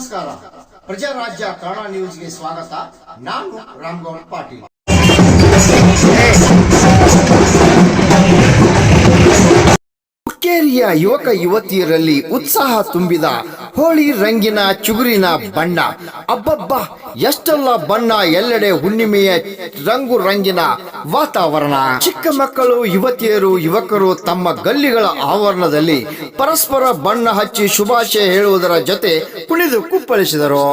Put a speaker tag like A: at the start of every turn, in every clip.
A: नमस्कार प्रजा राज्य कर्ण न्यूज़ स्वागत नानु रामगौड़ पाटील ಹುಕ್ಕೇರಿಯ ಯುವಕ ಯುವತಿಯರಲ್ಲಿ ಉತ್ಸಾಹ ತುಂಬಿದ ಹೋಳಿ ರಂಗಿನ ಚುಗುರಿನ ಬಣ್ಣ. ಅಬ್ಬಬ್ಬ, ಎಷ್ಟೆಲ್ಲ ಬಣ್ಣ, ಎಲ್ಲೆಡೆ ಹುಣ್ಣಿಮೆಯ ರಂಗು ರಂಗಿನ ವಾತಾವರಣ. ಚಿಕ್ಕ ಮಕ್ಕಳು, ಯುವತಿಯರು, ಯುವಕರು ತಮ್ಮ ಗಲ್ಲಿಗಳ ಆವರಣದಲ್ಲಿ ಪರಸ್ಪರ ಬಣ್ಣ ಹಚ್ಚಿ ಶುಭಾಶಯ ಹೇಳುವುದರ ಜೊತೆ ಕುಣಿದು ಕುಪ್ಪಳಿಸಿದರು.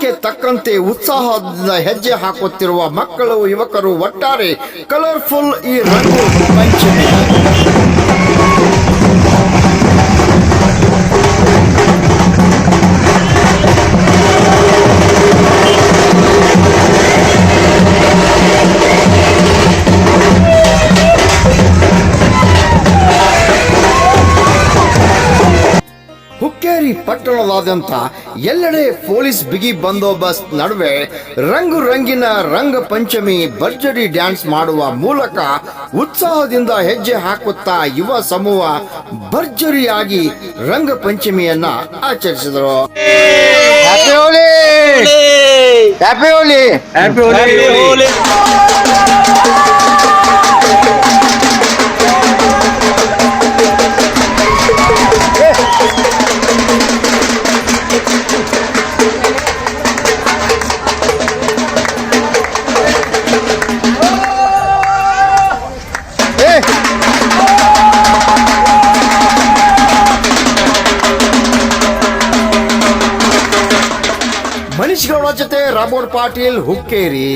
A: ತಾಳಕ್ಕೆ ತಕ್ಕಂತೆ ಉತ್ಸಾಹದಿಂದ ಹೆಜ್ಜೆ ಹಾಕುತ್ತಿರುವ ಮಕ್ಕಳು ಯುವಕರು ಒಟ್ಟಾರೆ ಕಲರ್ಫುಲ್ ಈ ರಂಗು ಪಂಚಮಿ. ಹುಕ್ಕೇರಿ ಪಟ್ಟಣದಾದ್ಯಂತ ಎಲ್ಲೆಡೆ ಪೊಲೀಸ್ ಬಿಗಿ ಬಂದೋಬಸ್ತ್ ನಡುವೆ ರಂಗು ರಂಗಿನ ರಂಗ ಪಂಚಮಿ ಭರ್ಜರಿ ಡ್ಯಾನ್ಸ್ ಮಾಡುವ ಮೂಲಕ ಉತ್ಸಾಹದಿಂದ ಹೆಜ್ಜೆ ಹಾಕುತ್ತಾ ಯುವ ಸಮೂಹ ಭರ್ಜರಿಯಾಗಿ ರಂಗ ಪಂಚಮಿಯನ್ನ ಆಚರಿಸಿದರು.
B: Happy Holi happy Holi
C: happy Holi
A: Manish Gowda ಜೊತೆ ರಾಮೋನ್ ಪಾಟೀಲ್ ಹುಕ್ಕೇರಿ.